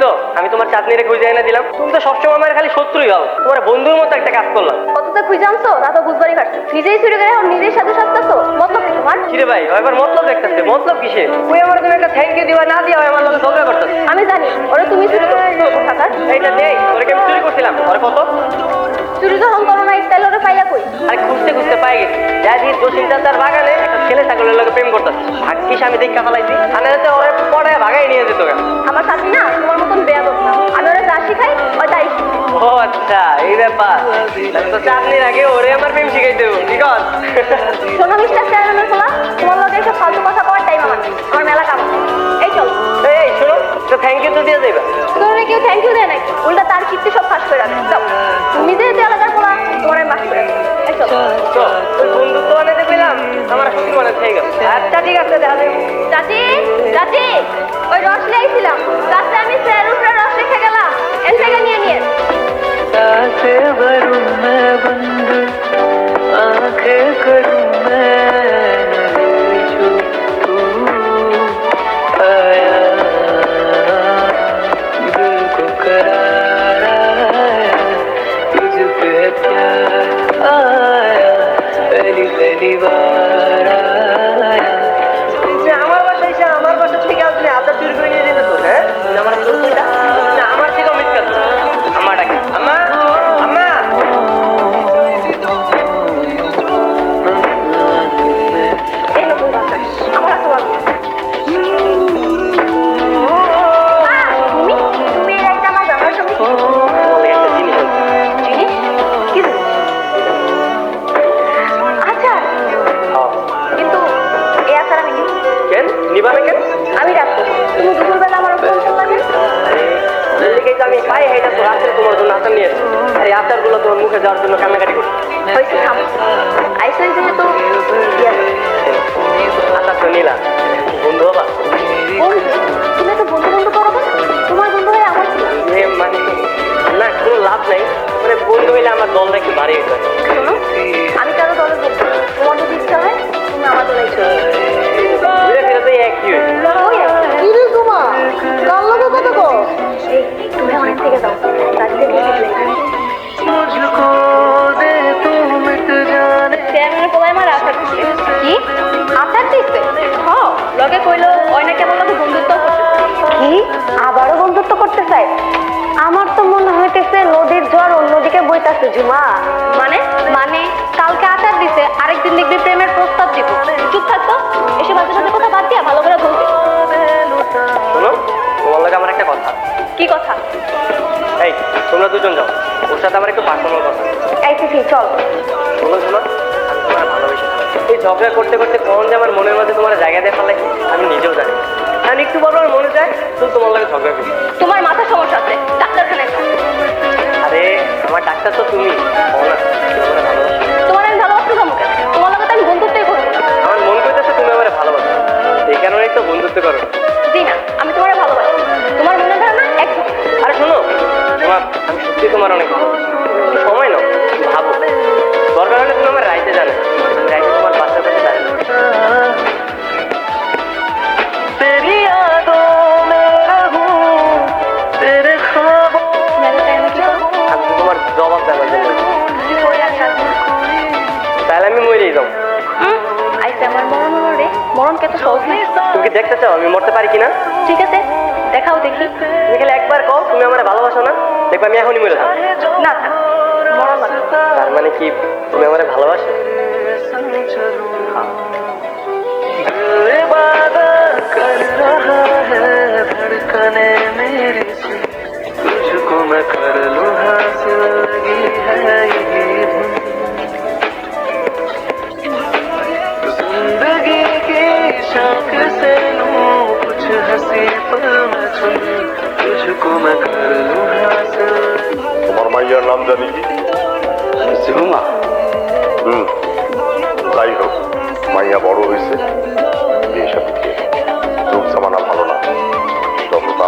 দেখছ আমি তোমার চাঁদনিরে খুঁজে এনে দিলাম। তুমি তো সবসময় আমার খালি শত্রুই হও। তোমার বন্ধুর মতো একটা কাজ করলাম। কতটা খুঁজে আনছো? তা তো বুঝবারই পারছ। নিজেই চুরি করে নিজের সাথে সাজতেছো? মতলব কি তোমার? কিরে ভাই এবার মতলব দেখতেছে। মতলব কিসে ওই আমার জন্য একটা থ্যাংক ইউ দিবা না দিয়া আমার লগে ঝগড়া করতেছে। আমি জানি। ওরা তুমি চুরি করছ এইটা নেই। ওরে আমি চুরি করছিলাম? ওরে কত? চুরি যখন করো পাইলা কই? আরে খুঁজতে খুঁজতে পাই গেছি। যাই জসিম তার বাগানে একটা ছেলে ছাগলের লগে প্রেম করতেছে ভাগ্যিস আমি দেখা ফেলাইছি আনে তো ওরে পরে ভাগাই নিয়ে যেত আমার সাথী না তোমার মতন বেয়াদব না। আমি ওরা যা শিখাই ও তাই ও আচ্ছা এই ব্যাপার। তাহলে তো দিন আগে ওরে আমার প্রেম শিখাই দেবো ঠিক আছে? শোনো মিস্টার আমার শ্বশুর মানে থেকে গেল আচ্ছা ঠিক আছে দেখা যাবে চাচি চাচি ওই রস নিয়েছিলাম চাচি আমি স্যার উপরে রস রেখে গেলাম এর থেকে নিয়ে নিয়ে से भरूं मैं बंद आंखें करूं मैं আইসেন যেহেতু তো নিলাম বন্ধু বন্ধু তুমি তো বন্ধু বন্ধু করো তোমার বন্ধু হয়ে আমার মানে না কোনো লাভ নাই মানে বন্ধু হইলে আমার দলটা একটু ভারী হয় আমি কারও দলে তোমার যদি ইচ্ছা হয় তুমি আমার দলে ইচ্ছা ঘুরে ফিরে তো একই হয়েছে ঝুমা মানে? মানে? কালকে আচার দিছে আরেকদিন দেখবি প্রেমের প্রস্তাব দিব। চুপ থাকতো এসব বাজে বাজে কথা বাদ দিয়া ভালো করে বলবে। শোনো তোমার লাগে আমার একটা কথা। কি কথা? এই তোমরা দুজন যাও ওর সাথে আমার একটু পার্সোনাল কথা। এই তিথি চল। শোনো শোনো তোমার ভালোবেসে এই ঝগড়া করতে করতে কখন যে আমার মনের মধ্যে তোমার জায়গা দিয়ে ফেলাই আমি নিজেও জানি। আমি একটু বলব আমার মনে যায় তুমি তোমার লাগে ঝগড়া করি। তোমার মাথা সমস্যা ডাক্তার তো তুমি তোমার আমি ভালোবাসতে যাব তোমার লগে আমি বন্ধুত্বই করব আমার মন করতেছে তুমি আমার ভালোবাসো। এই কারণেই তো বন্ধুত্ব করো। জি না আমি তোমার ভালোবাসি। তোমার মনে ধারণা এক আরে শোনো তোমার আমি সত্যি তোমার অনেক ভালোবাসি। ঠিক আছে দেখাও দেখি তুমি খালি একবার কও তুমি আমার ভালোবাসো না দেখবে আমি এখনই মরে যাবো না থাক মরণ লাগবে তার মানে কি তুমি আমার ভালোবাসো दिल इबादत कर रहा है धड़कने मेरी से तुझको मैं कर लूं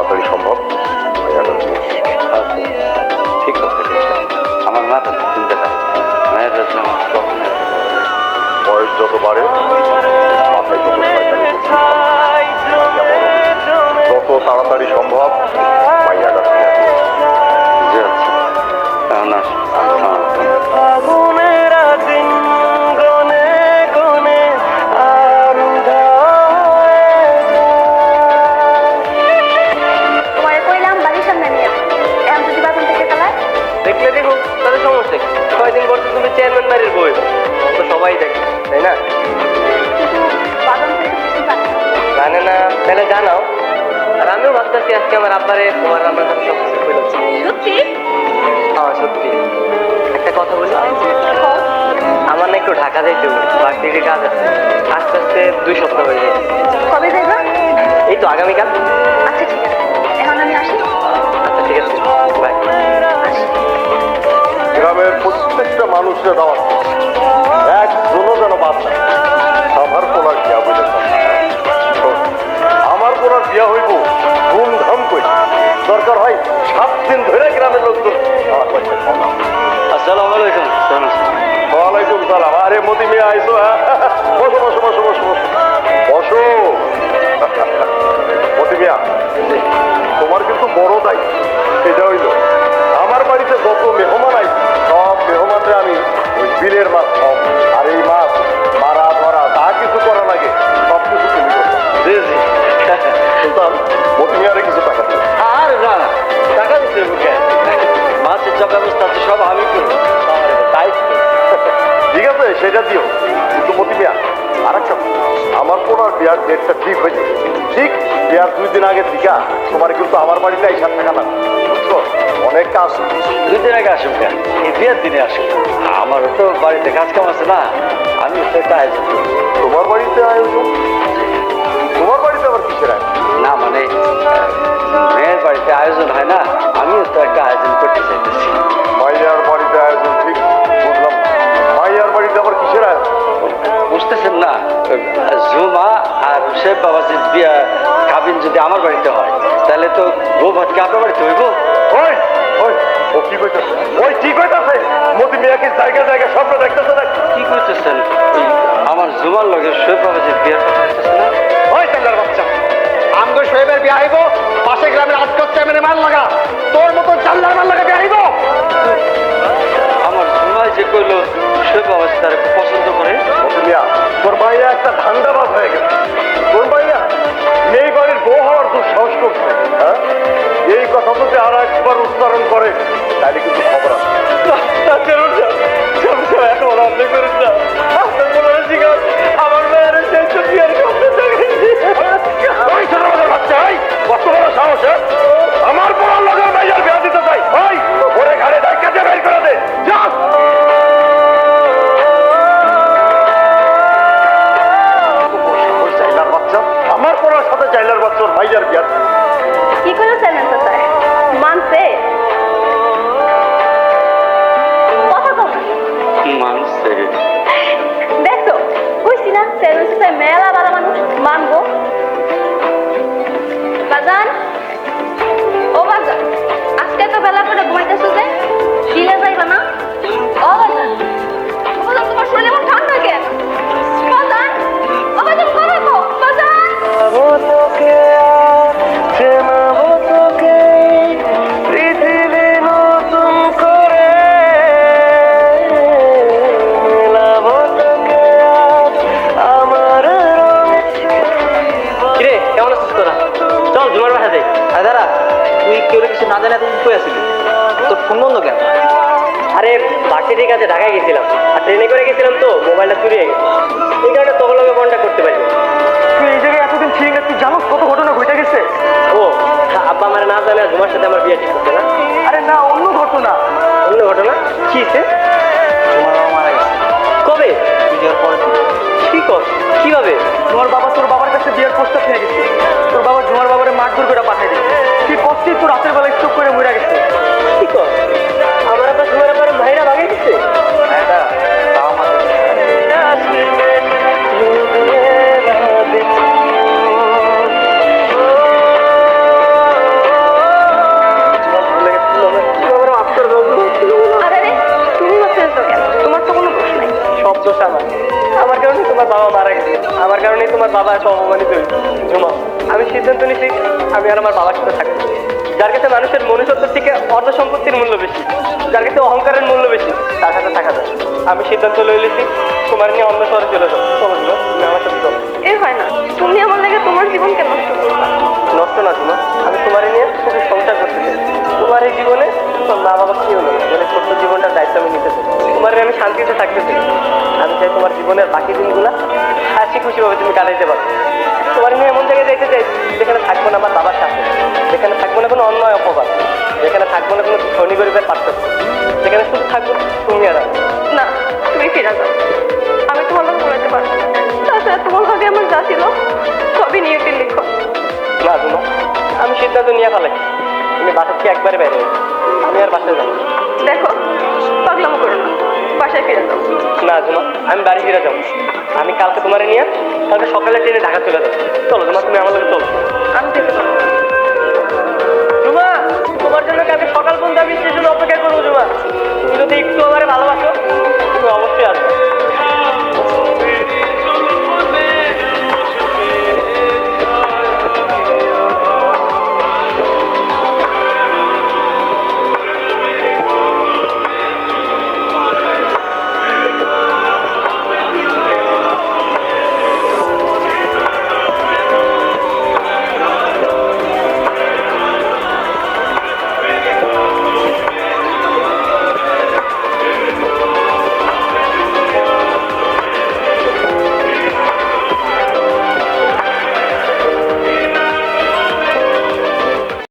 তাড়াতাড়ি সম্ভব। ঠিক আছে আমার মাথা চিন্তা করে মায়ের আমার বয়স যত বাড়ে, মাথায়। যত তাড়াতাড়ি সম্ভব পাইয়া আনো। জি আচ্ছা তাহলে জানাও। আর আমিও ভাবতেছি আজকে আমার আব্বারে তোমার আমার সব কিছু সত্যি? হ্যাঁ সত্যি। একটা কথা বলি। আমার না একটু ঢাকা যাইতে হবে বাড়িতে কাজ আছে। আস্তে আস্তে দুই সপ্তাহ হয়ে যায় কবে যাইবা? এই তো আগামীকাল। আচ্ছা ঠিক আছে। এখন আমি আসি। আচ্ছা ঠিক আছে। বাই গ্রামের প্রত্যেকটা মানুষের দাওয়াত আছেন? ওয়ালাইকুম সালাম। আরে মতি মিয়া আইসো হ্যাঁ? বসো বসো বসো বসো বসো। বসো। মতি মিয়া তোমার কিন্তু বড় দায়িত্ব। সেটা হইল আমার বাড়িতে যত মেহমান আই সব মেহমানরে আমি ওই বিলের মাছ সব আর এই মাছ মারা ধরা তা কিছু করা লাগে সব কিছু তুমি করো। জি জি। সুলতান মতি মিয়ারে কিছু টাকা দিও। আর না টাকা দিতে মাছের যা ব্যবস্থা আছে সব আমি করব। সেটা দিও। কিন্তু মতি মিয়া আর একটা আমার পোনার বিয়ার ডেটটা ঠিক হয়েছে ঠিক বিয়ার দুই দিন আগে দিকা তোমার কিন্তু আমার বাড়িতে এই টাকা লাগবে বুঝছ? অনেক কাজ দুই দিন আগে আসুন কেন? এই বিয়ের দিনে আসুন আমারও তো বাড়িতে কাজ কাম আছে না। আমি একটা আয়োজন। তোমার বাড়িতে আয়োজন? তোমার বাড়িতে আবার কিসের আয়োজন? না মানে মেয়ের বাড়িতে আয়োজন হয় না। আমিও তো একটা আয়োজন করতে চাইতেছি। জুমা আর শেখ বাবাজির বিয়া কাবিন যদি আমার বাড়িতে হয় তাহলে তো বউ ভাতকে আপনার বাড়িতে হইব? ওই ওই ও কি কইতাছে? ওই কি কইতাছে? মতি মিয়া কি জায়গা জায়গা স্বপ্ন দেখতেছে না? কি করতেছেন ওই আমার জুমার লগে শেখ বাবাজির বিয়ার কথা হইতেছে না? ওই চান্দার বাচ্চা। আমগো শোয়েবের বিয়া আইব পাশে গ্রামের আজকর চেমেনে মাল লাগা। তোর মতো চান্দার মাল লাগা বিয়া আইব জুমায় সে বাবাজি পছন্দ করে। তোর মাইয়া একটা ধান্দাবাদ হয়ে গেছে। আমার কারণেই তোমার বাবা এত অপমানিত ঝুমা আমি সিদ্ধান্ত নিছি আমি আর আমার বাবার সাথে থাকব। যার কাছে মানুষের মনুষ্যত্ব থেকে অর্থ সম্পত্তির মূল্য বেশি যার কাছে অহংকারের মূল্য বেশি তার সাথে থাকা যায় আমি সিদ্ধান্ত লই লিছি তোমার নিয়ে অন্য শহরে চলে যাও চলো তুমি আমার সাথে চলো। এ হয় না তুমি আমার লাগে তোমার জীবনকে নষ্ট করবা। নষ্ট না ঝুমা আমি তোমার নিয়ে সংসার করতে চাই। তোমার এই জীবনে তোমার মা বাবা কি হলো মানে ছোট্ট জীবনটার দায়িত্ব আমি নিতে চাই। তোমার আমি শান্তিতে থাকতে চাই। আমি চাই তোমার জীবনের বাকি দিনগুলো খুশিভাবে তুমি কাটাইতে পারো তোমার নিয়ে এমন জায়গায় যেতে চাই যেখানে থাকব না আমার বাবার সাথে। যেখানে থাকব না কোনো অন্যায় অপবাদ। যেখানে থাকব না কোনো ধনী গরিবের পার্থক্য। যেখানে শুধু থাকব তুমি আর না তুমি ফিরে যাও। আমি তোমার লোক বলাতে পারব না। তাছাড়া তোমার ভাগে আমার যা ছিল সবই নিয়তির লিখো। না জুমা আমি সিদ্ধান্ত নিয়ে ফেলাই তুমি বাসার থেকে একবারে বাইরে আমি আর বাসায় যাব দেখো পাগলামো করো না। বাসায় ফিরে যাও। না জুমা আমি বাড়ি ফিরে যাব। আমি কালকে তোমার নিয়ে কালকে সকালে ট্রেনে ঢাকা চলে যাবে চলো তোমার তুমি আমার চলো। আমি যেতে